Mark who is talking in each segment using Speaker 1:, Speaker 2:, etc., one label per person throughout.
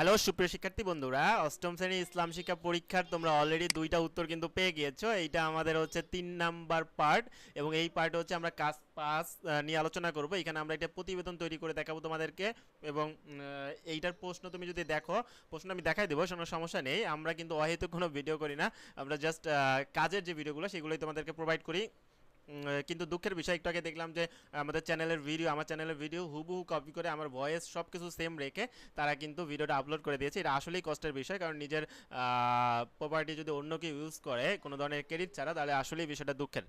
Speaker 1: Hello, সুপ্রিয় শিক্ষার্থী বন্ধুরা, অষ্টম শ্রেণি ইসলাম শিক্ষা পরীক্ষার তোমরা অলরেডি দুইটা উত্তর কিন্তু পেয়ে গিয়েছো। এইটা আমাদের হচ্ছে তিন নাম্বার পার্ট এবং এই পার্ট হচ্ছে আমরা কাজ পাস নিয়ে আলোচনা করব। এখানে আমরা একটা প্রতিবেদন তৈরি করে দেখাবো তোমাদেরকে এবং এইটার প্রশ্ন তুমি যদি দেখো প্রশ্ন আমি দেখাই দেবো কোনো সমস্যা নেই। আমরা কিন্তু অহেতুক কোনো ভিডিও করি না। আমরা জাস্ট কাজের যে ভিডিওগুলো সেগুলোই তোমাদেরকে প্রোভাইড করি। কিন্তু দুঃখের বিষয় একটু আগে দেখলাম যে আমাদের চ্যানেলের ভিডিও আমার চ্যানেলের ভিডিও হুবহু কপি করে আমার ভয়েস সব কিছু সেম রেখে তারা কিন্তু ভিডিওটা আপলোড করে দিয়েছে। এটা আসলেই কষ্টের বিষয় কারণ নিজের প্রপার্টি যদি অন্য কেউ ইউজ করে কোনো ধরনের ক্রেডিট ছাড়া, তাহলে আসলেই বিষয়টা দুঃখের।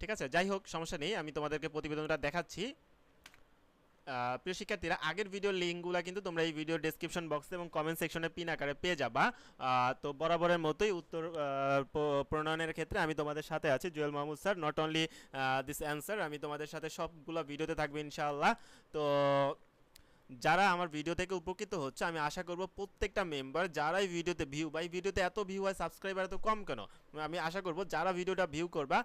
Speaker 1: ঠিক আছে? যাই হোক, সমস্যা নেই। আমি তোমাদেরকে প্রতিবেদনটা দেখাচ্ছি। প্রিয় শিক্ষার্থীরা, আগের ভিডিওর লিঙ্কগুলো কিন্তু তোমরা এই ভিডিও ডেসক্রিপশন বক্স এবং কমেন্ট সেকশনে পিন আকারে পেয়ে যাবা। তো বরাবরের মতোই উত্তর প্রণয়নের ক্ষেত্রে আমি তোমাদের সাথে আছি, Jewel Mahmud sir. Not only this answer আমি তোমাদের সাথে সবগুলো ভিডিওতে থাকবে ইনশাআল্লাহ। তো যারা আমার ভিডিও থেকে উপকৃত হচ্ছে, আমি আশা করব প্রত্যেকটা মেম্বার যারাই ভিডিওতে ভিউ বা এই ভিডিওতে এত ভিউ হয় সাবস্ক্রাইবার এত কম কেন? আমি আশা করব যারা ভিডিওটা ভিউ করবা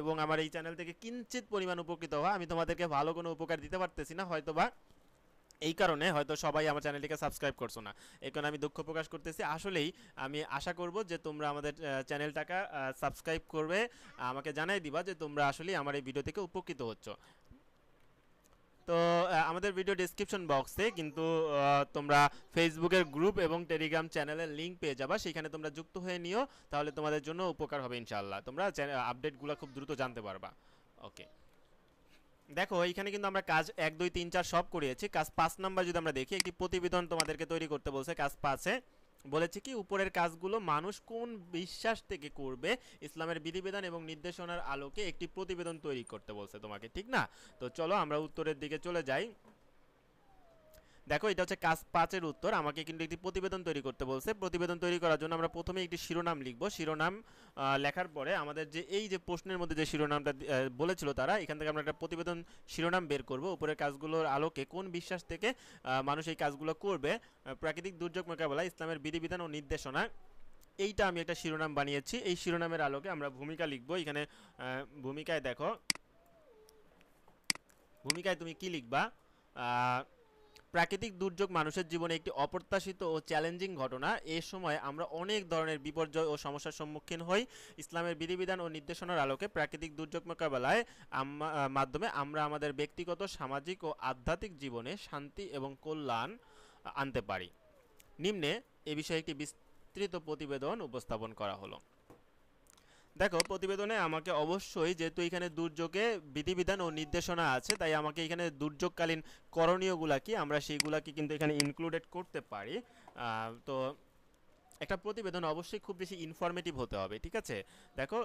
Speaker 1: এবং আমার এই চ্যানেল থেকে কিঞ্চিত পরিমাণ উপকৃত হওয়া, আমি তোমাদেরকে ভালো কোনো উপকার দিতে পারতেছি না হয়তো বা এই কারণে হয়তো সবাই আমার চ্যানেলটিকে সাবস্ক্রাইব করছ না। এই কারণে আমি দুঃখ প্রকাশ করতেছি। আসলেই আমি আশা করব যে তোমরা আমাদের চ্যানেলটাকে সাবস্ক্রাইব করবে, আমাকে জানাই দিবা যে তোমরা আসলেই আমার এই ভিডিও থেকে উপকৃত হচ্ছ। তো আমাদের ভিডিও ডেসক্রিপশন বক্সে কিন্তু তোমরা ফেসবুকের গ্রুপ এবং টেলিগ্রাম চ্যানেলের লিংক পেয়ে যাবা। সেখানে তোমরা যুক্ত হয়ে নিও, তাহলে তোমাদের জন্য উপকার হবে ইনশাআল্লাহ। তোমরা আপডেটগুলো খুব দ্রুত জানতে পারবা। ওকে দেখো এইখানে কিন্তু আমরা কাজ এক, দুই, তিন, চার সব করিয়েছি। কাজ পাঁচ নাম্বার যদি আমরা দেখি, একটি প্রতিবেদন তোমাদেরকে তৈরি করতে বলছে কাজ পাঁচে। বলেছে কি, উপরের কাজগুলো মানুষ কোন বিশ্বাস থেকে করবে? ইসলামের বিধিবিধান এবং নির্দেশনার আলোকে একটি প্রতিবেদন তৈরি করতে বলছে তোমাকে, ঠিক না? তো চলো আমরা উত্তরের দিকে চলে যাই। দেখো, এটা হচ্ছে কাজ পাঁচের উত্তর। আমাকে কিন্তু একটি প্রতিবেদন তৈরি করতে বলছে। প্রতিবেদন তৈরি করার জন্য আমরা প্রথমে একটি শিরোনাম লিখব। শিরোনাম লেখার পরে আমাদের যে এই যে প্রশ্নের মধ্যে যে শিরোনামটা বলেছিল তারা, এখান থেকে আমরা একটা প্রতিবেদন শিরোনাম বের করব। উপরের কাজগুলোর আলোকে কোন বিশ্বাস থেকে মানুষ এই কাজগুলো করবে? প্রাকৃতিক দুর্যোগ মোকাবেলা, ইসলামের বিধিবিধান ও নির্দেশনা, এইটা আমি একটা শিরোনাম বানিয়েছি। এই শিরোনামের আলোকে আমরা ভূমিকা লিখব। এখানে ভূমিকায় দেখো, ভূমিকায় তুমি কি লিখবা? প্রাকৃতিক দুর্যোগ মানুষের জীবনে একটি অপ্রত্যাশিত ও চ্যালেঞ্জিং ঘটনা। এ সময় আমরা অনেক ধরনের বিপর্যয় ও সমস্যার সম্মুখীন হই। ইসলামের বিধিবিধান ও নির্দেশনার আলোকে প্রাকৃতিক দুর্যোগ মোকাবেলায় মাধ্যমে আমরা আমাদের ব্যক্তিগত, সামাজিক ও আধ্যাত্মিক জীবনে শান্তি এবং কল্যাণ আনতে পারি। নিম্নে এ বিষয়ে একটি বিস্তৃত প্রতিবেদন উপস্থাপন করা হলো। দেখো, প্রতিবেদনে আমাকে অবশ্যই যেহেতু এখানে দুর্যোগে বিধিবিধান ও নির্দেশনা আছে, তাই আমাকে এখানে দুর্যোগকালীন করণীয়গুলা কি, আমরা সেইগুলাকে কিন্তু এখানে ইনক্লুডেড করতে পারি। তো একটা প্রতিবেদন অবশ্যই খুব বেশি ইনফরমেটিভ হতে হবে, ঠিক আছে? দেখো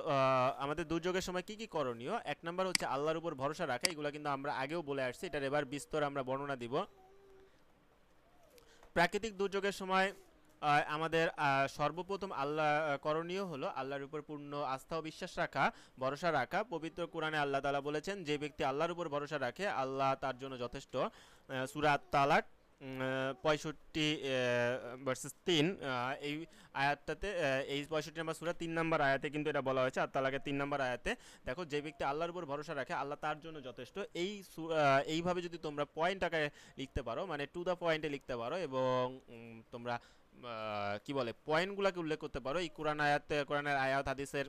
Speaker 1: আমাদের দুর্যোগের সময় কি কি করণীয়? এক নম্বর হচ্ছে আল্লাহর উপর ভরসা রাখা, এগুলো কিন্তু আমরা আগেও বলে আসছি, এটার এবার বিস্তর আমরা বর্ণনা দিব। প্রাকৃতিক দুর্যোগের সময় আমাদের সর্বপ্রথম আল্লাহ করণীয় হলো আল্লাহর উপর পূর্ণ আস্থা ও বিশ্বাস রাখা, ভরসা রাখা। পবিত্র কোরআনে আল্লাহ তালা বলেছেন, যে ব্যক্তি আল্লাহর উপর ভরসা রাখে, আল্লাহ তার জন্য যথেষ্ট। সুরাত তালাক পঁয়ষট্টি ভার্সেস তিন এই আয়াতটাতে এই পঁয়ষট্টি নাম্বার সুরা তিন নাম্বার আয়াতে কিন্তু এটা বলা হয়েছে, আর তালাকের তিন নাম্বার আয়াতে, দেখো, যে ব্যক্তি আল্লাহর উপর ভরসা রাখে, আল্লাহ তার জন্য যথেষ্ট। এই এইভাবে যদি তোমরা পয়েন্ট আকারে লিখতে পারো মানে টু দ্য পয়েন্টে লিখতে পারো এবং তোমরা কি বলে পয়েন্টগুলোকে উল্লেখ করতে পারো। এই কোরআন আয়াত, কোরআনের আয়াত, হাদিসের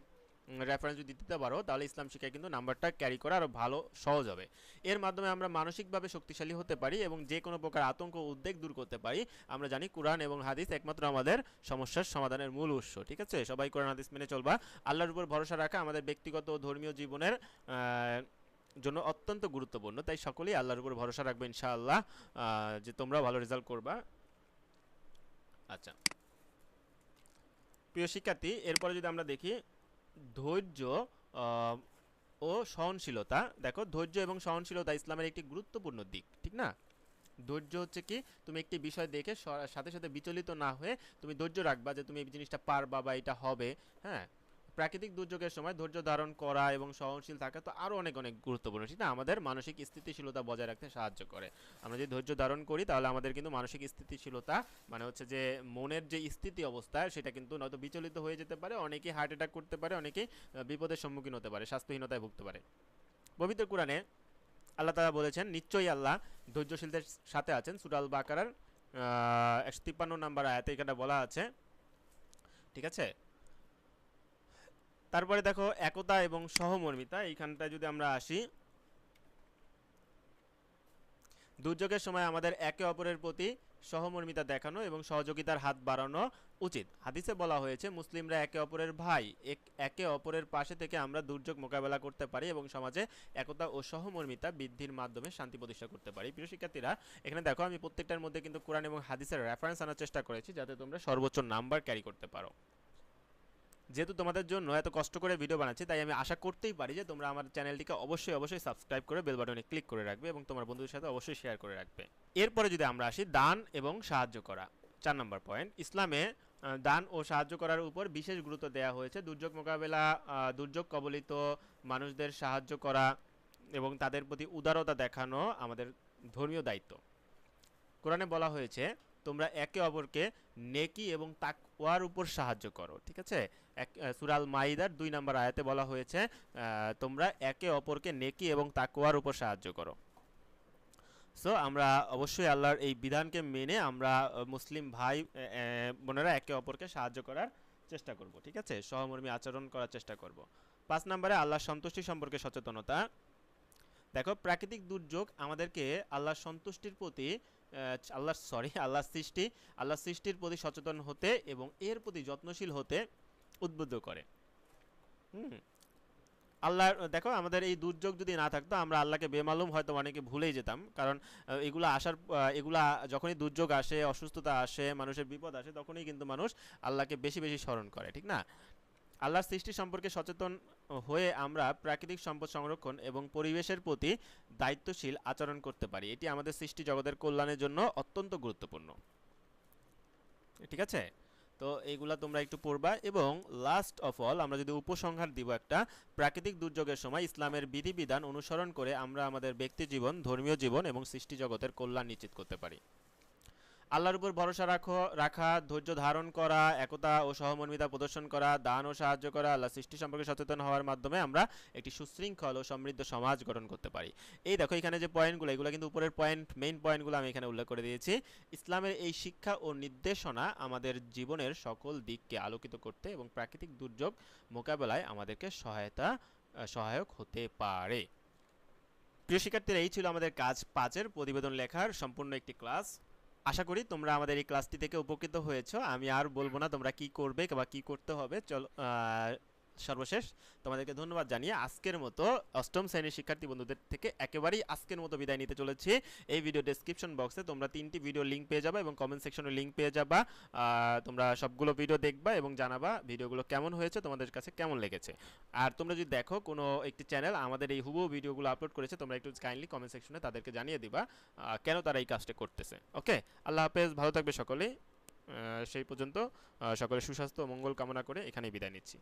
Speaker 1: রেফারেন্স যদি দিতে পারো, তাহলে ইসলাম শিক্ষায় কিন্তু নাম্বারটা ক্যারি করা আরও ভালো, সহজ হবে। এর মাধ্যমে আমরা মানসিকভাবে শক্তিশালী হতে পারি এবং যে কোনো প্রকার আতঙ্ক, উদ্বেগ দূর করতে পারি। আমরা জানি কোরআন এবং হাদিস একমাত্র আমাদের সমস্যার সমাধানের মূল উৎস, ঠিক আছে? সবাই কোরআন হাদিস মেনে চলবা। আল্লাহর উপর ভরসা রাখা আমাদের ব্যক্তিগত ও ধর্মীয় জীবনের জন্য অত্যন্ত গুরুত্বপূর্ণ। তাই সকলেই আল্লাহর উপর ভরসা রাখবে ইনশাআল্লাহ। যে তোমরা ভালো রেজাল্ট করবা। আচ্ছা। প্রিয় শিক্ষার্থী, এরপরে যদি আমরা দেখি ধৈর্য ও সহনশীলতা। দেখো, ধৈর্য এবং সহনশীলতা ইসলামের একটি গুরুত্বপূর্ণ দিক, ঠিক না? ধৈর্য হচ্ছে কি, তুমি একটি বিষয় দেখে সাথে সাথে বিচলিত না হয়ে তুমি ধৈর্য রাখবা যে তুমি এই জিনিসটা পারবা বা এটা হবে হ্যাঁ? প্রাকৃতিক দুর্যোগের সময় ধৈর্য ধারণ করা এবং সহনশীল থাকা তো আরও অনেক অনেক গুরুত্বপূর্ণ। না আমাদের মানসিক স্থিতিশীলতা বজায় রাখতে সাহায্য করে। আমরা যদি ধৈর্য ধারণ করি, তাহলে আমাদের কিন্তু মানসিক স্থিতিশীলতা মানে হচ্ছে যে মনের যে স্থিতি অবস্থা, সেটা কিন্তু নয়তো বিচলিত হয়ে যেতে পারে, অনেকেই হার্ট অ্যাটাক করতে পারে, অনেকেই বিপদের সম্মুখীন হতে পারে, স্বাস্থ্যহীনতায় ভুগতে পারে। পবিত্র কোরআনে আল্লাহ তাআলা বলেছেন, নিশ্চয়ই আল্লাহ ধৈর্যশীলদের সাথে আছেন। সুরাল বাকারার একশো একশো তিপ্পান্ন নাম্বার আয়াতে এখানে বলা আছে, ঠিক আছে? তারপরে দেখো একতা এবং সহমর্মিতা, এইখানটায় যদি আমরা আসি। দুর্যোগের সময় আমাদের একে অপরের প্রতি সহমর্মিতা দেখানো এবং সহযোগিতার হাত বাড়ানো উচিত। হাদিসে বলা হয়েছে, মুসলিমরা একে অপরের ভাই, একে অপরের পাশে থেকে আমরা দুর্যোগ মোকাবেলা করতে পারি এবং সমাজে একতা ও সহমর্মিতা বৃদ্ধির মাধ্যমে শান্তি প্রতিষ্ঠা করতে পারি। প্রিয় শিক্ষার্থীরা, এখানে দেখো, আমি প্রত্যেকটার মধ্যে কিন্তু কোরআন এবং হাদিসের রেফারেন্স আনার চেষ্টা করেছি যাতে তোমরা সর্বোচ্চ নাম্বার ক্যারি করতে পারো। যেহেতু তোমাদের জন্য এত কষ্ট করে ভিডিও বানাচ্ছি, তাই আমি আশা করতেই পারি যে তোমরা আমার চ্যানেলটিকে অবশ্যই অবশ্যই সাবস্ক্রাইব করে বেল বাটনে ক্লিক করে রাখবে এবং তোমার বন্ধুদের সাথে অবশ্যই শেয়ার করে রাখবে। এরপরে যদি আমরা আসি, দান এবং সাহায্য করা। চার নম্বর পয়েন্ট ইসলামে দান ও সাহায্য করার উপর বিশেষ গুরুত্ব দেওয়া হয়েছে। দুর্যোগ মোকাবেলা দুর্যোগ কবলিত মানুষদের সাহায্য করা এবং তাদের প্রতি উদারতা দেখানো আমাদের ধর্মীয় দায়িত্ব। কোরআনে বলা হয়েছে তোমরা একে অপরকে নেকি এবং তাকওয়ার উপর সাহায্য করো, ঠিক আছে? এক সুরাল মাইদার দুই নম্বর আয়াতে বলা হয়েছে তোমরা একে অপরকে নেকি এবং তাকওয়ার উপর সাহায্য করো। সো আমরা অবশ্যই আল্লাহর এই বিধানকে মেনে আমরা মুসলিম ভাই বোনেরা একে অপরকে সাহায্য করার চেষ্টা করব, ঠিক আছে? সহমর্মী আচরণ করার চেষ্টা করব। পাঁচ নম্বরে, আল্লাহর সন্তুষ্টি সম্পর্কে সচেতনতা। দেখো, প্রাকৃতিক দুর্যোগ আমাদেরকে আল্লাহর সন্তুষ্টির প্রতি আহ, আল্লাহর সরি আল্লাহর সৃষ্টি আল্লাহর সৃষ্টির প্রতি সচেতন হতে এবং এর প্রতি যত্নশীল হতে উদ্বুদ্ধ করে। হুম। আল্লাহর দেখো আমাদের এই দুর্যোগ যদি না থাকতো আমরা আল্লাহকে বেমালুম হয়তো অনেকে ভুলেই যেতাম। কারণ এগুলো আসার এগুলা যখনই দুর্যোগ আসে অসুস্থতা আসে মানুষের বিপদ আসে তখনই কিন্তু মানুষ আল্লাহকে বেশি বেশি স্মরণ করে ঠিক না? আল্লাহর সৃষ্টি সম্পর্কে সচেতন হয়ে আমরা প্রাকৃতিক সম্পদ সংরক্ষণ এবং পরিবেশের প্রতি দায়িত্বশীল আচরণ করতে পারি। এটি আমাদের সৃষ্টি জগতের কল্যাণের জন্য অত্যন্ত গুরুত্বপূর্ণ। ঠিক আছে? তো এইগুলা তোমরা একটু পড়বা এবং লাস্ট অফ অল আমরা যদি উপসংহার দিব একটা, প্রাকৃতিক দুর্যোগের সময় ইসলামের বিধিবিধান অনুসরণ করে আমরা আমাদের ব্যক্তি জীবন, ধর্মীয় জীবন এবং সৃষ্টি জগতের কল্যাণ নিশ্চিত করতে পারি। আল্লাহর উপর ভরসা রাখো, রাখা, ধৈর্য ধারণ করা, একতা ও সহমর্মিতা প্রদর্শন করা, দান ও সাহায্য করা, আল্লাহ সৃষ্টি সম্পর্কে সচেতন হওয়ার মাধ্যমে আমরা একটি সুশৃঙ্খল ও সমৃদ্ধ সমাজ গঠন করতে পারি। এই দেখো, এখানে যে পয়েন্টগুলো এগুলো কিন্তু উপরের পয়েন্ট মেইন পয়েন্টগুলো আমি এখানে উল্লেখ করে দিয়েছি। ইসলামের এই শিক্ষা ও নির্দেশনা আমাদের জীবনের সকল দিককে আলোকিত করতে এবং প্রাকৃতিক দুর্যোগ মোকাবেলায় আমাদেরকে সহায়তা সহায়ক হতে পারে। প্রিয় শিক্ষার্থীরা, এই ছিল আমাদের কাজ পাঁচের প্রতিবেদন লেখার। সম্পূর্ণ একটি ক্লাস আশা করি তোমরা আমাদের এই ক্লাসটি থেকে উপকৃত হয়েছো। আমি আর বলব না তোমরা কি করবে বা কি করতে হবে। চলো সর্বশেষ তোমাদেরকে ধন্যবাদ জানিয়ে আজকের মতো অষ্টম শ্রেণির শিক্ষার্থী বন্ধুদের থেকে একেবারেই আজকের মতো বিদায় নিতে চলেছি। এই ভিডিও ডেসক্রিপশন বক্সে তোমরা তিনটি ভিডিও লিঙ্ক পেয়ে যাবা এবং কমেন্ট সেকশনে লিঙ্ক পেয়ে যাবা। তোমরা সবগুলো ভিডিও দেখবা এবং জানাবা ভিডিওগুলো কেমন হয়েছে তোমাদের কাছে কেমন লেগেছে। আর তোমরা যদি দেখো কোনো একটি চ্যানেল আমাদের এই হুবহু ভিডিওগুলো আপলোড করেছে তোমরা একটু কাইন্ডলি কমেন্ট সেকশনে তাদেরকে জানিয়ে দিবা কেন তারা এই কাজটা করতেছে। ওকে আল্লাহ হাফেজ ভালো থাকবে সকলেই। আহ, সেই পর্যন্ত সকলে সুস্বাস্থ্য মঙ্গল কামনা করে এখানেই বিদায় নিচ্ছি।